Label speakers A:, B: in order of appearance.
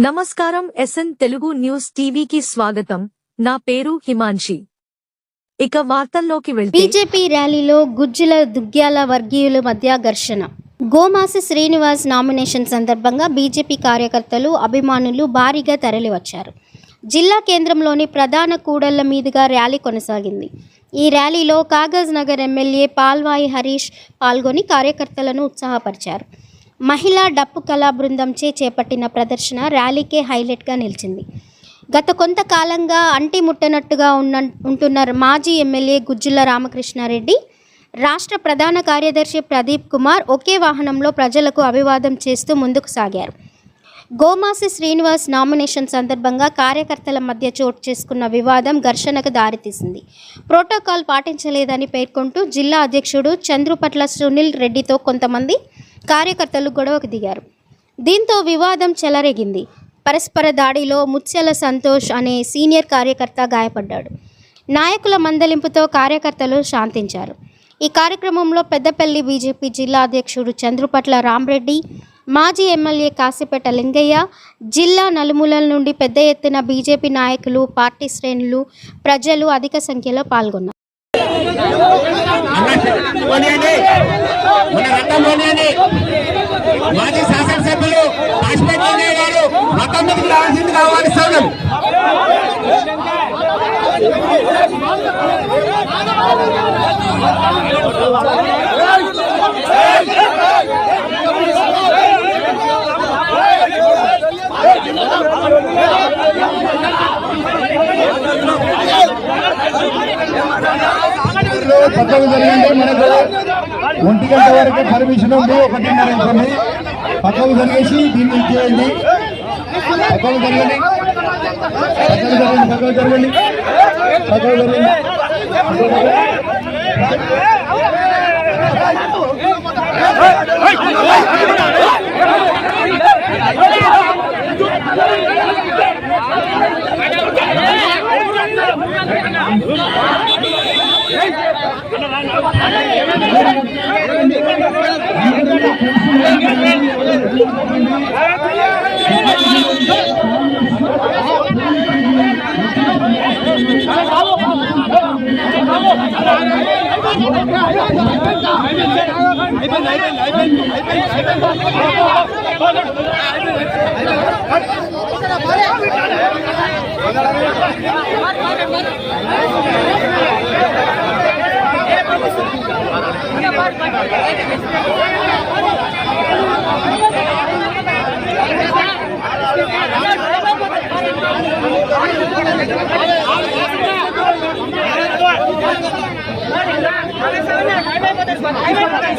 A: నమస్కారం SN Telugu news టీవీకి స్వాగతం. నా పేరు హిమాంషి ఇక వార్తల్లోకి వెళ్తే
B: బీజేపీ ర్యాలీలో గుజ్జుల దుగ్గ్యాల వర్గీయుల మధ్య ఘర్షణ. గోమాస శ్రీనివాస్ నామినేషన్ సందర్భంగా బీజేపీ కార్యకర్తలు అభిమానులు భారీగా తరలివచ్చారు. జిల్లా కేంద్రంలోని ప్రధాన కూడళ్ళ మీదుగా ర్యాలీ కొనసాగింది. ఈ ర్యాలీలో కాగజ్ నగర్ ఎమ్మెల్యే పాల్వాయి హరీష్ పాల్గొని కార్యకర్తలను ఉత్సాహపరిచారు. మహిళా డప్పు కళా బృందంచే చేపట్టిన ప్రదర్శన ర్యాలీకే హైలైట్గా నిలిచింది. గత కొంతకాలంగా అంటి ముట్టనట్టుగా ఉన్న ఉంటున్న మాజీ ఎమ్మెల్యే గుజ్జుల రామకృష్ణారెడ్డి రాష్ట్ర ప్రధాన కార్యదర్శి ప్రదీప్ కుమార్ ఒకే వాహనంలో ప్రజలకు అభివాదం చేస్తూ ముందుకు సాగారు. గోమాసి శ్రీనివాస్ నామినేషన్ సందర్భంగా కార్యకర్తల మధ్య చోటు చేసుకున్న వివాదం ఘర్షణకు దారితీసింది. ప్రోటోకాల్ పాటించలేదని పేర్కొంటూ జిల్లా అధ్యక్షుడు చంద్రుపట్ల సునీల్ రెడ్డితో కొంతమంది కార్యకర్తలు గొడవకు దిగారు. దీంతో వివాదం చెలరేగింది. పరస్పర దాడిలో ముత్యాల సంతోష్ అనే సీనియర్ కార్యకర్త గాయపడ్డాడు. నాయకుల మందలింపుతో కార్యకర్తలు శాంతించారు. ఈ కార్యక్రమంలో పెద్దపల్లి బీజేపీ జిల్లా అధ్యక్షుడు చంద్రుపట్ల రామ్రెడ్డి మాజీ ఎమ్మెల్యే కాసిపేట లింగయ్య జిల్లా నలుమూలల నుండి పెద్ద ఎత్తున బీజేపీ నాయకులు పార్టీ శ్రేణులు ప్రజలు అధిక సంఖ్యలో పాల్గొన్నారు.
C: రావాల్సిందిగా ఆహ్వానిస్తాను పక్కకు జరిగింది మనకు ఒంటి గంట వరకు పర్మిషన్ ఉంది ఒకటిన్నర ఉంటుంది పక్కకు జరిగేసి దీన్ని ఇచ్చేయండి పక్కకు జరగండి పక్కకు జరగండి పక్కకు జరగండి పక్కకు జరగండి అయిపోయింది আমাদের